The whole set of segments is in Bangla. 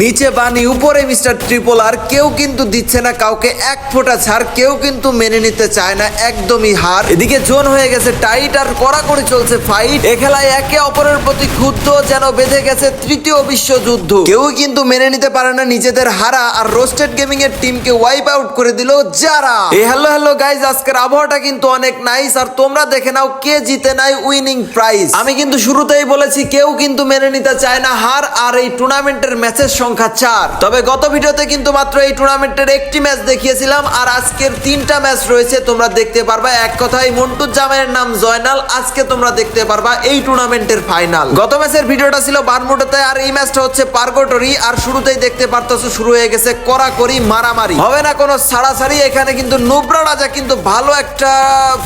নিচে বানি উপরে মিস্টার ট্রিপল আর কেউ কিন্তু দিচ্ছে না কাউকে। এক ফোঁটা ছাড়, কেউ কিন্তু মেনে নিতে চায় না, একদমই হার। এদিকে জোন হয়ে গেছে টাইট আর কড়াকড়ি চলছে ফাইট। এ খেলায় একে অপরের প্রতি ক্ষুব্ধ যেন বেঁধে গেছে তৃতীয় বিশ্বযুদ্ধ। কেউ কিন্তু মেনে নিতে পারে না নিজেদের হারা আর রোস্টেড গেমিং এর টিমকে ওয়াইপ আউট করে দিল যারা। এই হ্যালো হ্যালো গাইজ আজকের আবহাওয়াটা কিন্তু অনেক নাইস আর তোমরা দেখে নাও কে জিতে নাই উইনিং প্রাইজ আমি কিন্তু শুরুতেই বলেছি, কেউ কিন্তু মেনে নিতে চায় না হার। আর এই টুর্নামেন্টের ম্যাচের সংখ্যা চার। তবে গত ভিডিওতে কিন্তু মাত্র এই টুর্নামেন্টের একটি ম্যাচ দেখিয়েছিলাম, আর আজকের তিনটা ম্যাচ রয়েছে, তোমরা দেখতে পারবা। এক কথায় মন্টু জামাইয়ের নাম জয়নাল, আজকে তোমরা দেখতে পারবা এই টুর্নামেন্টের ফাইনাল। গত ম্যাচের ভিডিওটা ছিল বানমোটোতে আর এই ম্যাচটা হচ্ছে পার্গোটরি, আর শুরুতেই দেখতে পারতেছো শুরু হয়ে গেছে কড়াকড়ি মারামারি। হবে না কোনো ছাড়াছাড়ি, এখানে কিন্তু নুবরা রাজা কিন্তু ভালো একটা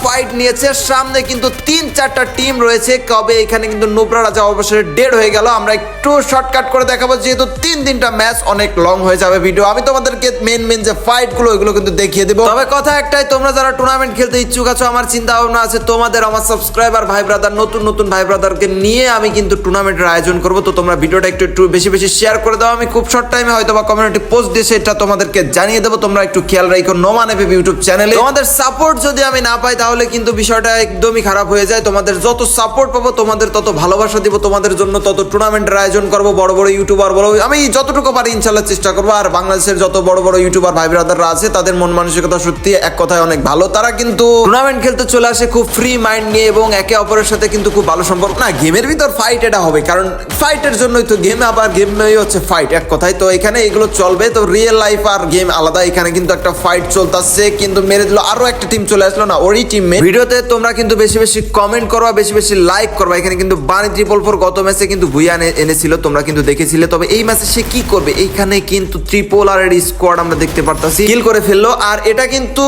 ফাইট নিয়েছে। সামনে কিন্তু তিন চারটা টিম রয়েছে, কবে এখানে কিন্তু নুবরা রাজা অবসরে ডেড হয়ে গেল। আমরা একটু শর্টকাট করে দেখাবো, যেহেতু তিন তিনটা ম্যাচ অনেক লং হয়ে যাবে ভিডিও আমি তোমাদেরকে মেন মেন যে ফাইটগুলো ওইগুলো কিন্তু দেখিয়ে দেবো। তবে কথা একটাই, তোমরা যারা টুর্নামেন্ট খেলতে ইচ্ছুক আছো, আমার চিন্তা ভাবনা আছে, তোমাদের, আমার সাবস্ক্রাইবার ভাই ব্রাদার নতুন নতুন ভাই ব্রাদারকে নিয়ে আমি কিন্তু টুর্নামেন্টের আয়োজন করব। তো তোমরা ভিডিওটা একটু একটু বেশি বেশি শেয়ার করে দাও। আমি খুব শর্ট টাইমে হয়তো বা কমিউনিটি পোস্ট দিয়ে সেটা তোমাদেরকে জানিয়ে দেবো। তোমরা একটু খেয়াল রাখো নোমা নেবে ইউটিউব চ্যানেলে তোমাদের সাপোর্ট যদি আমি না পাই, তাহলে কিন্তু বিষয়টা একদমই খারাপ হয়ে যায়। তোমাদের যত সাপোর্ট পাবো, তোমাদের তত ভালোবাসা দিব। তোমাদের জন্য তত টুর্নামেন্টের আয়োজন করব। বড় বড় ইউটিউবার বলো আমি যতটুকু পারি ইনশাল্লাহ চেষ্টা করব। আর বাংলাদেশের যত বড় বড় ইউটিউবার ভাই ব্রাদাররা আছে, তাদের মন মানসিকতা সত্যি এক কথায় অনেক ভালো। তারা কিন্তু টুর্নামেন্ট খেলতে চলে আসে খুব ফ্রি মাইন্ড নিয়ে এবং একে অপরের সাথে কিন্তু খুব ভালো সম্পর্ক। না গেমের ভিতর ফাইট এটা হবে, কারণ ফাইটের জন্যই তো গেম আবার গেম হচ্ছে ফাইট এক কথায়। তো এখানে এগুলো চলবে, তো রিয়েল লাইফ আর গেম আলাদা। এখানে কিন্তু একটা ফাইট চলতেছে, কিন্তু মেরে দিল, আরও একটা টিম চলে আসলো। না, ওরই টিম ভিডিওতে তোমরা কিন্তু বেশি বেশি কমেন্ট করবা, বেশি বেশি লাইক করবা। এখানে কিন্তু বানি ট্রিপল ফোর গত ম্যাচে কিন্তু ভুইয়া এনে- এনেছিল, তোমরা কিন্তু দেখেছিলে। তবে এই ম্যাচে সে কি করবে? এইখানে কিন্তু ট্রিপল আর এর স্কোয়াড আমরা দেখতে পারতাছি। কিল করে ফেলল। আর এটা কিন্তু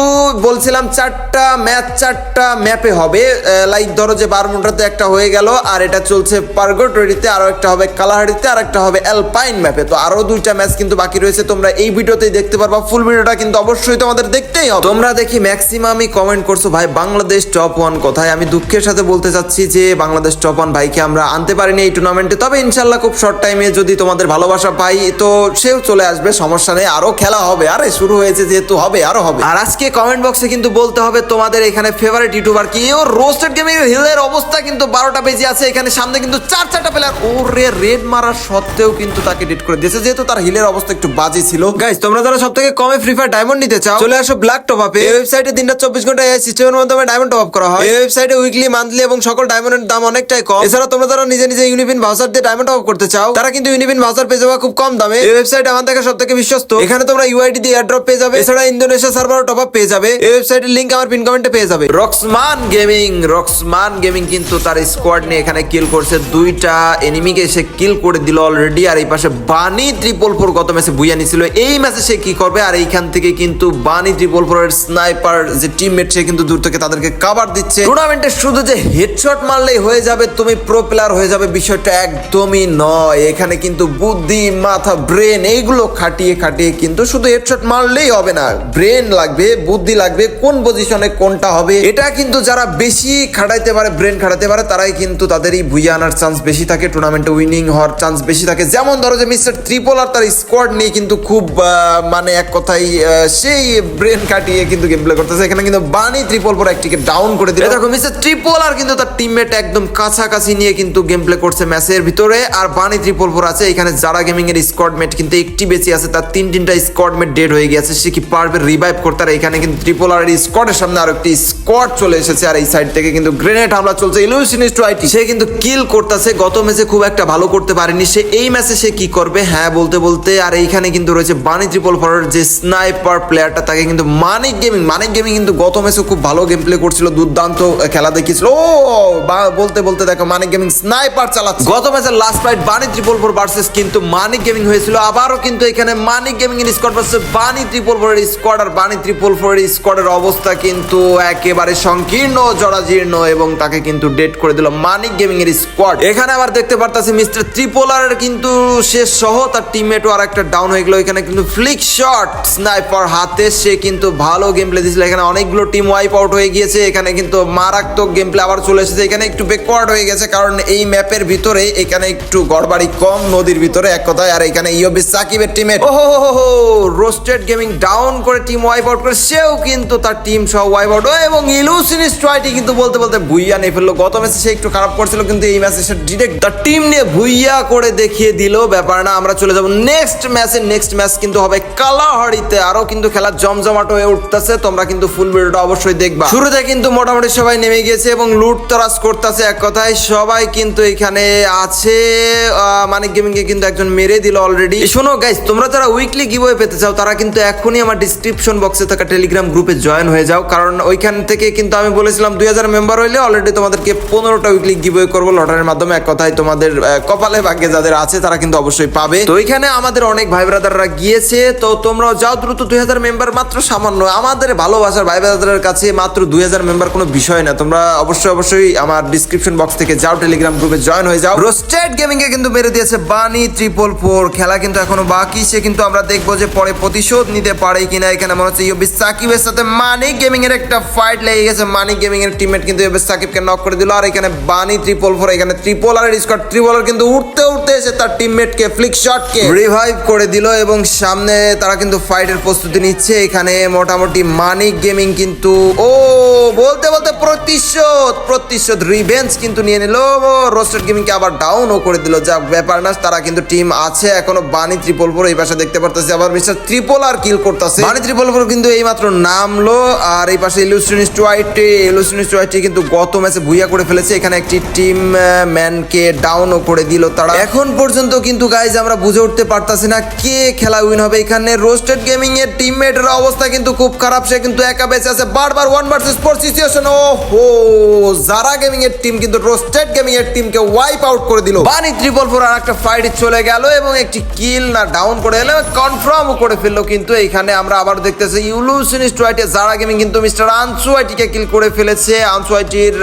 বলছিলাম চারটা ম্যাচ চারটা ম্যাপে হবে। লাইক ধরো যে বারমুন্ডাতে একটা হয়ে গেল, আর এটা চলছে পার্গোটরিতে আরও একটা হবে কালাহারিতে আর একটা হবে অ্যালপাইন ম্যাপে তো আরও দুইটা ম্যাচ কিন্তু বাকি রয়েছে। তোমরা এই ভিডিওতেই দেখতে পারবা। ফুল ভিডিওটা কিন্তু অবশ্যই তোমাদের দেখতেই হবে। তোমরা দেখি ম্যাক্সিমামই কমেন্ট করছ, ভাই, বাংলাদেশ টপ ওয়ান কোথায়? আমি দুঃখের সাথে বলতে চাচ্ছি যে, বাংলাদেশ টপ ওয়ান ভাইকে আমরা আনতে পারিনি এই টুর্নামেন্টে তবে ইনশাল্লাহ খুব শর্ট টাইমে যদি তোমাদের ভালোবাসা পাই, তো সেও চলে আসবে, সমস্যা নেই। আরও খেলা হবে, আরে শুরু হয়েছে যেহেতু হবে, আরও হবে। আর আজকে কমেন্ট বক্সে কিন্তু বলতে হবে, তোমাদের এখানে ফেভারিট ইউটিউবার কি? ও রোস্টেড গেমিং হিলের অবস্থা কিন্তু বারোটা বেজে আছে, এখানে সামনে কিন্তু চার চারটা প্লেয়ার ও রে রেড মারার সত্ত্বেও কিন্তু তাকে ডিট করে দিয়েছে, যেহেতু তার হিলের অবস্থা একটু বাজে ছিল। গাইস তোমরা যারা সব থেকে কমে ফ্রি ফায়ার ডায়মন্ড নিতে চাও, চলে আসো ব্ল্যাক টপ আপে এই ওয়েবসাইটে দিনটা চব্বিশ ঘণ্টা এই সিস্টেমের মাধ্যমে ডায়মন্ড টপ আপ করা হয়। এই ওয়েবসাইটে উইকলি মান্থলি এবং সকল ডায়মন্ডের দাম অনেকটাই কম। এছাড়া তোমরা যারা নিজে নিজে ইউনিপিন ভাউচার দিয়ে ডায়মন্ড টপ করতে চাও, তারা কিন্তু ইউনিপিন ভাউচার পেয়ে যাবে খুব কম দামে। এই ওয়েবসাইট আমার দেখা সব থেকে বিশ্বস্ত। এখানে তোমরা ইউআইডি দিয়ে এয়ারড্রপ পেয়ে যাবে। এছাড়া ইন্দোনেশিয়া সার্ভার টপ আপ পেয়ে যাবে। এই ওয়েবসাইটের লিংক আমার পিন কমেন্টে পেয়ে যাবে। রক্সমান গেমিং রক্সমান গেমিং কিন্তু তার স্কোয়াড নিয়ে এখানে কিল করছে। দুইটা এনিমিকে সে কিল করে দিল অলরেডি আর এই পাশে বানি ট্রিপল ফোর গত ম্যাচে বুইয়া নিছিল। এই ম্যাচে সে কি করবে? আর এইখান থেকে কিন্তু বানি ট্রিপল ফোর এর স্নাইপার যে টিমমেট সে কিন্তু দূর থেকে তাদেরকে কাভার দিচ্ছে। টুর্নামেন্টে শুধু যে হেডশট মারলেই হয়ে যাবে, তুমি প্রো প্লেয়ার হয়ে যাবে, বিষয়টা একদমই নয়। এখানে কিন্তু বুদ্ধি মাথা ব্রেন এইগুলো খাটিয়ে খাটিয়ে কিন্তু শুধু হেডশট মারলেই হবে না। ব্রেন লাগবে, বুদ্ধি লাগবে, কোন পজিশনে কোনটা হবে, এটা কিন্তু যারা বেশি খাটাইতে পারে ব্রেন খাটাতে পারে, তারাই কিন্তু তাদেরই ভুইয়া আনার চান্স বেশি থাকে টুর্নামেন্টে উইনিং হওয়ার চান্স বেশি থাকে। যেমন ধরো যে মিস্টার ত্রিপল আর তার স্কোয়াড নিয়ে কিন্তু খুব মানে এক কথাই সেই ব্রেন কাটিয়ে কিন্তু গেম প্লে করতেছে। এখানে কিন্তু বানি ত্রিপল পর একটিকে ডাউন করে দিল। দেখো মিস্টার ত্রিপল আর কিন্তু তার টিমমেট একদম কাছাকাছি নিয়ে কিন্তু গেম প্লে করছে ম্যাচের ভিতরে। আর বানি ত্রিপল ফোর আছে, এখানে যারা গেমিং এর স্কোয়াড মেট কিন্তু একটি বেঁচে আছে, তার তিন তিনটা স্কোয়াড মেট ডেড হয়ে গেছে সে কি পারবে রিভাইভ করতে? আর এখানে কিন্তু ট্রিপল আর স্কোয়াডের সামনে আর একটি স্কোয়াড চলে এসেছে, আর এই সাইড থেকে কিন্তু গ্রেনেড হামলা চলছে ইলুশনিস্ট টু আইটি সে কিন্তু কিল করতেছে, গত ম্যাচে খুব একটা ভালো করতে পারেনি, সে এই ম্যাচে সে কি করবে? হ্যাঁ বলতে বলতে, আর এইখানে কিন্তু রয়েছে বানি ট্রিপল ফোরের যে স্নাইপার প্লেয়ারটা তাকে কিন্তু মানিক গেমিং মানিক গেমিং কিন্তু গত ম্যাচে খুব ভালো গেম প্লে করছিল, দুর্দান্ত খেলা দেখিয়েছিল। ও বলতে বলতে দেখো মানিক গেমিং স্নাইপার চালাচ্ছে। গত ম্যাচের last fight Bunny triple four versus কিন্তু মানিক গেমিং হয়েছিল। আবারও কিন্তু এখানে মানিক গেমিং এর স্কোয়াড ভার্সেস বানি ট্রিপল ফোরের স্কোয়াড আর বানি ট্রিপল ফোরের স্কোয়াডের অবস্থা কিন্তু একেবারে সংকীর্ণ, জরাজীর্ণ এবং তাকে কিন্তু ডেট করে দিল মানিক গেমিং এর স্কোয়াড এখানে আবার দেখতে পারতাছি মিস্টার ত্রিপোলার কিন্তু সে সহ তার টিমমেটও আর একটা ডাউন হয়ে গেল। এখানে কিন্তু ফ্লিক শট স্নাইপার হাতে সে কিন্তু ভালো গেম প্লে দিয়েছিল। এখানে অনেকগুলো টিম ওয়াইপ আউট হয়ে গিয়েছে। এখানে কিন্তু মারাত্মক গেম প্লে আবার চলে এসেছে। এখানে একটু ব্যাকওয়ার্ড হয়ে গেছে কারণ এই ম্যাপের ভিতরে এখানে একটু গড়বাড়ি কম, নদীর ভিতরে এক কথায় হয় আর এখানে সাকিবের টিমের ও হো রোস্টেড গেমিং ডাউন করে টিম ওয়াইপ আউট করে, সেও কিন্তু তার টিম সহ ওয়াইপ আউট এবং ইলুসিনিস ট্রাইটি কিন্তু বলতে বলতে ভুইয়া নিয়ে ফেলল। গত ম্যাচে সে একটু খারাপ করছিল, কিন্তু এই ম্যাচে সে ডিরেক্ট টিম নিয়ে ভুইয়া করে দেখিয়ে দিল। ব্যাপার না, আমরা চলে যাব নেক্সট ম্যাচে নেক্সট ম্যাচ কিন্তু হবে কালাহাড়িতে আরও কিন্তু খেলা জমজমাট হয়ে উঠতেছে। তোমরা কিন্তু ফুল ভিডিওটা অবশ্যই দেখবা। শুরুতে কিন্তু মোটামুটি সবাই নেমে গিয়েছে এবং লুট তরাস করতেছে এক কথায়। সবাই কিন্তু এখানে আছে। মানিক গেমিং কে কিন্তু একজন মেরে দিল অলরেডি শোনো গাইস তোমরা যারা উইকলি গিভওয়ে পেতে চাও, তারা কিন্তু এখনই আমার ডিসক্রিপশন বক্সে থাকা টেলিগ্রাম গ্রুপে জয়েন হয়ে যাও। কারণ ওইখান থেকে কিন্তু আমি বলেছিলাম, দুই হাজার মেম্বার হইলে অলরেডি তোমাদেরকে পনেরোটা উইকলি গিভওয়ে করব লটারির মাধ্যমে। এক কথায় তোমাদের কপালে ভাগ্যে যাদের আছে, তারা কিন্তু অবশ্যই পাবে। তো ওইখানে আমাদের অনেক ভাই ব্রাদাররা গিয়েছে। তো তোমরাও যাও দ্রুত, দুই হাজার মেম্বার মাত্র সামান্য। আমাদের ভালোবাসার ভাই ব্রাদারের কাছে মাত্র দুই হাজার মেম্বার কোনো বিষয় না। তোমরা অবশ্যই অবশ্যই আমার ডিসক্রিপশন বক্স থেকে যাও টেলিগ্রাম গ্রুপে জয়েন হয়ে যাও। রোস্টেড গেমিং এ কিন্তু মেরে দিয়েছে বানি ট্রিপল ফোর খেলা কিন্তু এখনও বাকি, সে কিন্তু আমরা দেখব যে পরে প্রতিশোধ নিতে পারে কিনা। এখানে মনে হচ্ছে ইউবি সাকিবের সাথে মানিক গেমিং এর একটা ফাইট লেগে গেছে। মানিক গেমিং এর টিমমেট কিন্তু ইউবি সাকিবকে নক করে দিল। আর এখানে বানি ট্রিপল ফোর এখানে ট্রিপল আর স্কোয়াড ট্রিপলার কিন্তু উঠতে উঠতে এসে তার টিমমেটকে ফ্লিক শটকে রিভাইভ করে দিল এবং সামনে তারা কিন্তু ফাইটের প্রস্তুতি নিচ্ছে। এখানে মোটামুটি মানিক গেমিং কিন্তু ও বলতে বলতে প্রতিশোধ প্রতিশোধ রিভেঞ্জ কিন্তু নিয়ে নিল। রোস্টেড গেমিংকে আবার ডাউনও করে দিল। যা ব্যাপার না, তারা কিন্তু টিম আছে, এখনও বানি ট্রিপল ফোর এই পাশে দেখতে পারতেছি। আবার মিস্টার ট্রিপল আর কিল করতেছে। বানি ট্রিপল ফোর কিন্তু এই মাত্র নামলো, আর এই পাশে ইলুস্ট্রিনিস টুয়াইটি ইলুস্ট্রিনিস টুয়াইটি কিন্তু গত ম্যাচে ভুইয়া করে ফেলেছে। এখানে একটি টিম ম্যানকে ডাউনও করে দিল তারা। এখন পর্যন্ত কিন্তু গাইজ আমরা বুঝে উঠতে পারতাছি না কে খেলা উইন হবে। এখানে রোস্টেড গেমিং এর টিমমেটের অবস্থা কিন্তু খুব খারাপ। সে কিন্তু একা বেঁচে আছে। বারবার ওয়ান ভার্সেস ফোর সিচুয়েশন ও হো জারা গেমিং এর টিম কিন্তু রোস্টেড গেমিং এর টিমকে ওয়াইপ আউট করে দিল। বানি ট্রিপল ফোর আর একটা ফাইট চলে গেল এবং একটি কিল না ডাউন করে এলো কনফার্ম করে ফেলল কিন্তু এইখানে আমরা আবার দেখতেছি ইউলুসিনিস টুয়াইটে জারা গেমিং কিন্তু মিস্টার আনসুয়াইটিকে কিল করে ফেলেছে। আনসুয়াইটির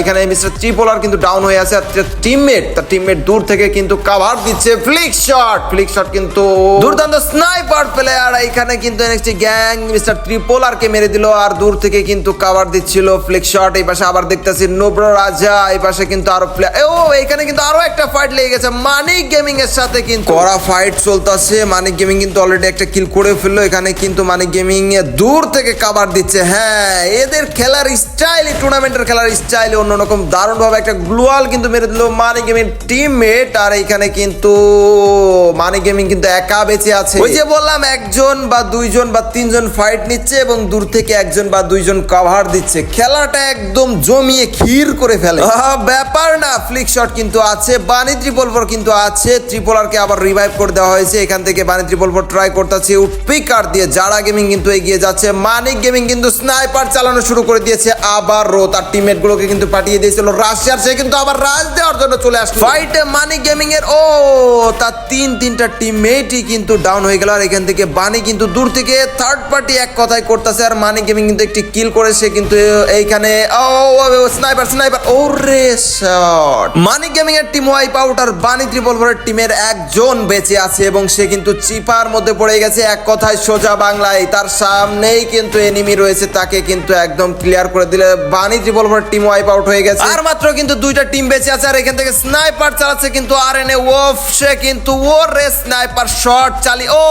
এখানে মিস্টার ট্রিপলার কিন্তু ডাউন হয়ে আছে আর টিমমেট তার টিমমেট দূর থেকে কিন্তু কাভার দিচ্ছে ফ্লিক শট ফ্লিক শট কিন্তু দুর্দান্ত স্নাইপার প্লেয়ার এখানে কিন্তু এনএক্সটি গ্যাং মিস্টার ট্রিপলারকে মেরে দিল, আর দূর থেকে কিন্তু কাভার দিচ্ছিল ফ্লিক শট এই পাশে আবার দেখতেছি নোব্র রাজা এই পাশে কিন্তু আরও প্লেয়ার ও এখানে কিন্তু আরও একটা ফাইট লেগে গেছে। মানিক গেমিং এর সাথে কিন্তু কড়া ফাইট চলতেছে। মানিক গেমিং কিন্তু অলরেডি একটা কিল করে ফেলল। এখানে কিন্তু মানিক গেমিং দূর থেকে কাভার দিচ্ছে। হ্যাঁ এদের খেলার স্টাইল টুর্নামেন্টের খেলার স্টাইল অন্যরকম দারুণ ভাবে একটা গ্লোয়াল কিন্তু মেরে দিল মানিক গেমিং টিমমেট আর এখানে কিন্তু মানি গেমিং কিন্তু একা বেঁচে আছে। ওই যে বললাম একজন বা দুইজন বা তিনজন ফাইট নিচ্ছে এবং দূর থেকে একজন বা দুইজন কভার দিচ্ছে। খেলাটা একদম জমিয়ে ক্ষীর করে ফেলে। ব্যাপার না ফ্লিক শট কিন্তু আছে। বানি ট্রিপল ফোর কিন্তু আছে। ট্রিপলারকে আবার রিভাইভ করে দেওয়া হয়েছে। এখান থেকে বানি ট্রিপল ফোর ট্রাই করতেছে উঠপিকার দিয়ে। জারা গেমিং কিন্তু এগিয়ে যাচ্ছে। মানিক গেমিং কিন্তু স্নাইপার চালানো শুরু করে দিয়েছে। আবারও তার টিমমেট গুলোকে কিন্তু পাঠিয়ে দিয়েছিল রাশিয়ার। সে কিন্তু আবার রাজ দেওয়ার জন্য চলে আসলো। ফাইটে মানিক গেমিং এর ও, তার তিন, তিনটা টিমমেটই কিন্তু ডাউন হয়ে গেল। আর এখান থেকে বানি কিন্তু দূর থেকে থার্ড পার্টি এক কথায় করতেছে। আর মানিক গেমিং কিন্তু একটি কিল করে। সে কিন্তু এইখানে, ও স্নাইপার স্নাইপার। ও রে শট। মানিক গেমিং এর টিম ওয়াইপ আউট আর বানি ত্রিপলভরের টিমের একজন বেঁচে আছে এবং সে কিন্তু চিপার মধ্যে পড়ে গেছে। এক কথায় সোজা বাংলায়, তার সামনেই কিন্তু এনিমি রয়েছে, তাকে কিন্তু একদম ক্লিয়ার করে দিলে বানি ত্রিপলভরের টিম ওয়াইপ আউট হয়ে গেছে। আর মাত্র কিন্তু দুইটা টিম বেঁচে আছে, আর এখান থেকে স্নাইপার চালাচ্ছে কিন্তু আর এন এ ওফ। সে কিন্তু ও রে স্নাইপার শট চালি ও,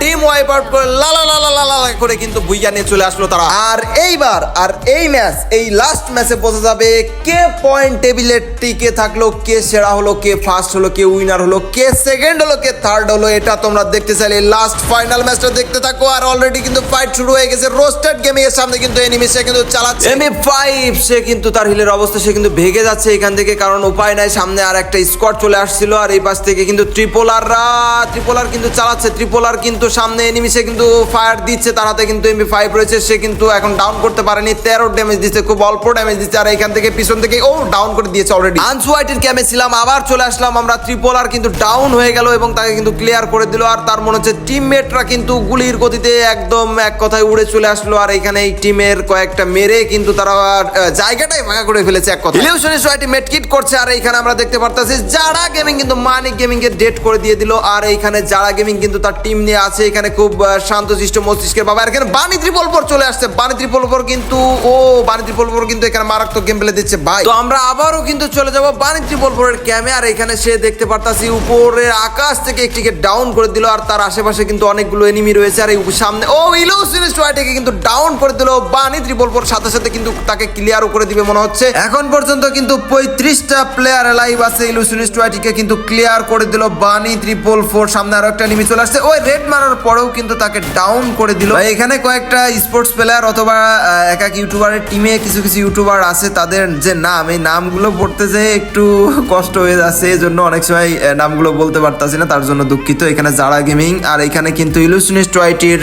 টিম ওয়াইপ আউট করে লা লা লা লা লা লা লা করে কিন্তু ভুইয়া নিয়ে চলে আসলো তারা। আর এইবার, আর এই ম্যাচ এই লাস্ট ম্যাচে বোঝা যাবে কে পয়েন্ট টেবিলে টিকে থাকল, কে সেরা হলো, কে ফার্স্ট হলো, কে উইনার হলো, কে সেকেন্ড হলো, কে থার্ড হলো, এটা তোমরা দেখতে চাইলে লাস্ট ফাইনাল ম্যাচটা দেখতে থাকো। আর অলরেডি কিন্তু ফাইট শুরু হয়ে গেছে রোস্টেড গেমিং এর সামনে কিন্তু এনিমি সে কিন্তু চালাচ্ছে। এমএ ফাইভ সে কিন্তু তার হিলের অবস্থা সে কিন্তু ভেগে যাচ্ছে এখান থেকে, কারণ উপায় নাই, সামনে আর একটা স্কোয়াড চলে আসছিল, আর এই পাশ থেকে কিন্তু ট্রিপোলাররা ট্রিপোলার কিন্তু চালাচ্ছে ট্রিপোলার কিন্তু সামনে এনিমি সে কিন্তু ফায়ার দিচ্ছে, তার হাতে কিন্তু এমবি ফাইভ রয়েছে, সে কিন্তু এখন ডাউন করতে পারেনি। তেরো ড্যামেজ দিচ্ছে খুব অল্প ড্যামেজ দিচ্ছে আর এখান থেকে পিছন থেকে, ও ডাউন করে দিয়েছে অলরেডি আনসু হোয়াইটের ক্যামে ছিলাম, আবার চলে আসলাম, আমরা ত্রিপল আর কিন্তু ডাউন হয়ে গেল এবং তাকে কিন্তু ক্লিয়ার করে দিল, আর তার মনে হচ্ছে টিমমেটরা কিন্তু গুলির গতিতে একদম এক কথায় উড়ে চলে আসলো, আর এখানে এই টিমের কয়েকটা মেরে কিন্তু তারা জায়গাটাই ভাঙা করে ফেলেছে এক কথা ইলিউশনের সোয়াইটি মেটকিট করছে, আর এইখানে আমরা দেখতে পারতাছি যারা গেমিং কিন্তু মানিক গেমিং এর ডেট করে দিয়ে দিল, আর এইখানে যারা গেমিং কিন্তু তার টিম নিয়ে আছে, এখানে খুব শান্তশিষ্ট মস্তিষ্কের বাবা, আর এখানে বানি ত্রিপল ফোর চলে আসছে। বানি ত্রিপল ফোর কিন্তু ও বাণী ত্রিপল কিন্তু এখানে মারাত্মক গেম প্লে দিচ্ছে ভাই। তো আমরা আবারও কিন্তু চলে যাব বাণী ত্রিপল ক্যামে আর এখানে সে দেখতে পারতাছি উপরের আকাশ থেকে একটিকে ডাউন করে দিল আর তার আশেপাশে কিন্তু অনেকগুলো এনিমি রয়েছে আর এই সামনে ও ইলোসিন স্ট্রাইটাকে কিন্তু ডাউন করে দিল বাণী ত্রিপল সাথে সাথে কিন্তু তাকে ক্লিয়ারও করে দিবে মনে হচ্ছে। এখন পর্যন্ত কিন্তু পঁয়ত্রিশটা প্লেয়ার লাইভ আছে ইলুশন স্ট্রাইটিকে কিন্তু ক্লিয়ার করে দিল বানি ট্রিপল ফোর সামনে আরও একটা নিমি চলে আসছে। ওই রেড মারার পরেও কিন্তু তাকে ডাউন করে দিল। এখানে কয়েকটা স্পোর্টস প্লেয়ার অথবা আহ, এক এক ইউটিউবারের টিমে কিছু কিছু ইউটিউবার আছে তাদের যে নাম এই নামগুলো পড়তে যে একটু কষ্ট হয়ে যাচ্ছে এই জন্য অনেক সময় নামগুলো বলতে পারতাছি না তার জন্য দুঃখিত। এখানে যারা গেমিং আর এখানে কিন্তু ইলুশনিস্ট ওয়াইটির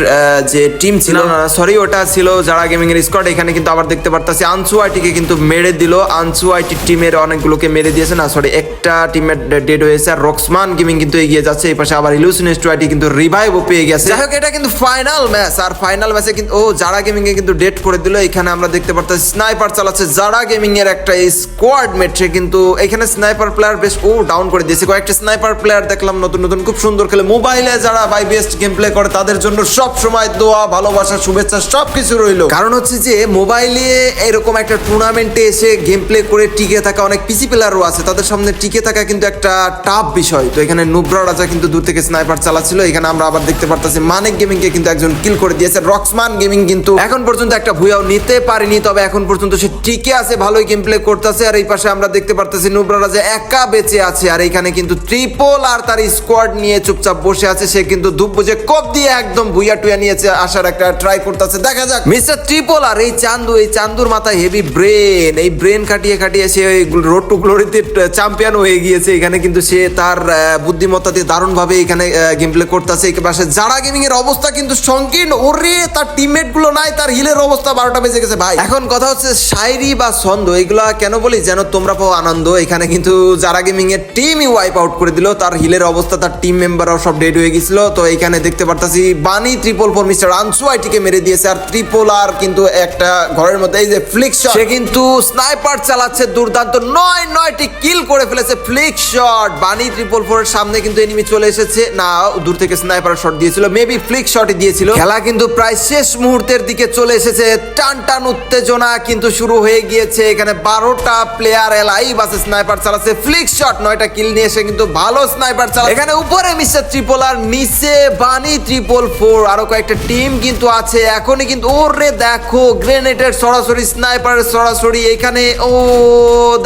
যে টিম ছিল সরি ওটা ছিল যারা গেমিং এর স্কোয়াড এখানে কিন্তু আবার দেখতে পারতাছি আনসু আইটিকে কিন্তু মেরে দিল। আনসু আইটির টিমের অনেকগুলোকে মেরে দিয়েছে না সরি একটা টিমের ডেড হয়েছে আর রক্সমান গেমিং কিন্তু এগিয়ে যাচ্ছে এই পাশে আবার ইলুশনিস্ট ওয়াইটি কিন্তু রিভাইভও পেয়ে গেছে। যাই হোক এটা কিন্তু ফাইনাল ম্যাচ আর ফাইনাল ম্যাচে কিন্তু ও যারা গেমিং এ কিন্তু ডেট করে দিল এখানে আমরা দেখতে পারতাছি, স্নাইপার চালাচ্ছে। যারা গেমিং এর একটা স্কোয়াড মেটে কিন্তু এখানে স্নাইপার প্লেয়ার বেশ, ও ডাউন করে দিয়েছে। কয়েকটা স্নাইপার প্লেয়ার দেখলাম নতুন নতুন, খুব সুন্দর খেলে। মোবাইলে যারা বাই বেস্ট গেম প্লে করে, তাদের জন্য সব সময় দোয়া, ভালোবাসা, শুভেচ্ছা, সবকিছু রইল। কারণ হচ্ছে যে মোবাইলে এরকম একটা টুর্নামেন্টে এসে গেম প্লে করে টিকে থাকা অনেক পিসি প্লেয়ারও আছে। তাদের সামনে টিকে থাকা কিন্তু একটা টাফ বিষয়। তো এখানে নুব্রা রাজা কিন্তু দূর থেকে স্নাইপার চালাচ্ছিল। এখানে আমরা আবার দেখতে পারতাছি, মানিক গেমিং কে কিন্তু একজন কিল করে দিয়েছে। রক্সমান গেমিং কিন্তু এখন পর্যন্ত একটা ভুয়াও নিতে পারেনি, তবে এখন পর্যন্ত সে টিকে আছে, ভালোই গেম প্লে করতেছে। আর এই পাশে আমরা দেখতে পারতেছি নুব্রা রাজা একা বেঁচে আছে, আর এখানে কিন্তু ট্রিপল আর তার স্কোয়াড নিয়ে চুপচাপ বসে আছে। সে কিন্তু ধূপ বুঝে কোপ দিয়ে একদম ভুইয়া টুয়া নিয়েছে, আসার একটা ট্রাই করতেছে। দেখা যাক, মিস্টার ট্রিপল আর এই চান্দু, এই চান্দুর মাথায় হেভি ব্রেন এই ব্রেন কাটিয়ে কাটিয়ে সে ওই রোড টু গ্লোরিতে চ্যাম্পিয়ন হয়ে গিয়েছে। এখানে কিন্তু সে তার বুদ্ধিমত্তা দিয়ে দারুণ ভাবে এখানে গেম প্লে করতেছে। পাশে যারা গেমিং এর অবস্থা কিন্তু সংকীর্ণ। ওরে, তার টিমমেটগুলো নাই, তার হিলের অবস্থা বারোটা বেজে গেছে ভাই। এখন কথা হচ্ছে শায়রি বা ছন্দ এগুলা কেন বলি? যেন তোমরা পাও আনন্দ। এখানে কিন্তু যারা গেমিং এর টিমই ওয়াইপ আউট করে দিল তার হিলের অবস্থা তার টিম মেম্বাররাও সব ডেড হয়ে গেছিল। তো এখানে দেখতে পারতাছি Bunny triple four mister Anshu আইটিকে মেরে দিয়েছে আর ট্রিপল আর কিন্তু একটা ঘরের মধ্যে এই যে ফ্লিক সে কিন্তু স্নাইপার চালাচ্ছে দুর্দান্ত নয় নয়টি কিল করে ফেলেছে flick shot Bunny triple four এর সামনে কিন্তু এনিমি চলে এসেছে। না দূর থেকে স্নাইপার শট দিয়েছিল মেবি ফ্লিক শটই দিয়েছিল। খেলা কিন্তু প্রায় শেষ মুহূর্তের দিকে চলে এসেছে টান টান উত্তেজনা কিন্তু শুরু হয়ে গিয়েছে। এখানে বারোটা প্লেয়ার লাইভ আছে স্নাইপার চালাচ্ছে। ফ্লিক শট নয়টা কিল নিয়ে এসে কিন্তু ভালো স্নাইপার চালা এখানে উপরে মিস্টার ট্রিপল আর, নিচে বানি ট্রিপল ফোর আরও কয়েকটা টিম কিন্তু আছে। এখনই কিন্তু, ওরে দেখো গ্রেনেডের সরাসরি স্নাইপার সরাসরি। এখানে, ও,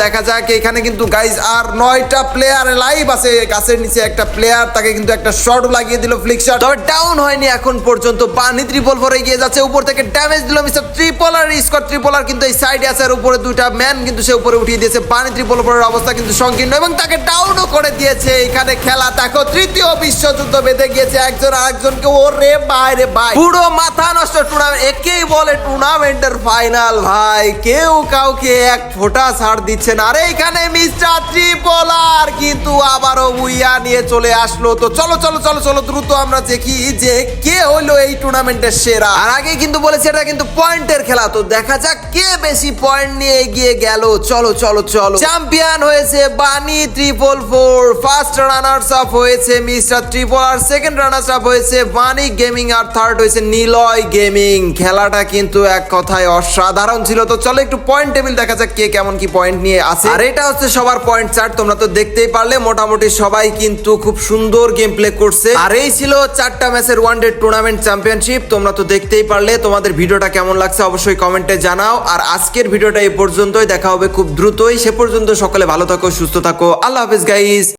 দেখা যাক, এখানে কিন্তু গাইজ আর নয়টা প্লেয়ার লাইভ আছে। গাছের নিচে একটা প্লেয়ার তাকে কিন্তু একটা শট লাগিয়ে দিল ফ্লিক শট তবে ডাউন হয়নি এখন পর্যন্ত। বানি ট্রিপল ফোর এগিয়ে যাচ্ছে। উপর থেকে ড্যামেজ দিল mister triple R Scott triple R কিন্তু এই সাইডে আছে আর উপরে দুইটা ম্যান কিন্তু সে উপরে উঠিয়ে দিয়েছে। বানি ট্রিপল ফোরের অবস্থা কিন্তু সংকীর্ণ এবং তাকে ডাউনও করে দিয়েছে। এখানে খেলা দেখো, তৃতীয় বিশ্বযুদ্ধ বেঁধে গিয়েছে একজন আরেকজনকে। ওরে বাইরে ভাই পুরো মাথা নষ্ট টুর্নামেন্ট একেই বলে টুর্নামেন্টের ফাইনাল ভাই, কেউ কাউকে এক ফোঁটা ছাড় দিচ্ছে না। আরে এখানে মিস্টার ট্রিপলার কিন্তু আবারও বুইয়া নিয়ে চলে আসলো। তো চলো চলো চলো চলো, দ্রুত আমরা দেখি যে কে হলো এই টুর্নামেন্টের সেরা। আর আগে কিন্তু বলেছে, এটা কিন্তু পয়েন্টের খেলা। তো দেখা যাক কে বেশি পয়েন্ট নিয়ে এগিয়ে গেল। চলো চলো চলো। চ্যাম্পিয়ন হয়েছে Bunny triple four first runners up হয়েছে mister triple R second runners up হয়েছে বানি গেমিং আর থার্ড হয়েছে নিলয় গেমিং খেলাটা কিন্তু এক কথায় অসাধারণ ছিল। তো চলো একটু পয়েন্ট টেবিল দেখা যাক কে কেমন কি পয়েন্ট নিয়ে আসে। আর এটা হচ্ছে সবার পয়েন্ট চার্ট তোমরা তো দেখতেই পারলে। মোটামুটি সবাই কিন্তু খুব সুন্দর গেম প্লে করছে। আর এই ছিল চারটা ম্যাচের ওয়ান ডে টুর্নামেন্ট চ্যাম্পিয়নশিপ তোমরা তো দেখতেই পারলে। তোমাদের ভিডিওটা কেমন লাগছে অবশ্যই কমেন্টে জানাও। আর আজকের ভিডিওটা এই পর্যন্তই। দেখা হবে খুব দ্রুতই। সে পর্যন্ত সকলে ভালো থাকো, সুস্থ থাকো। আল্লাহ হাফিজ গাইস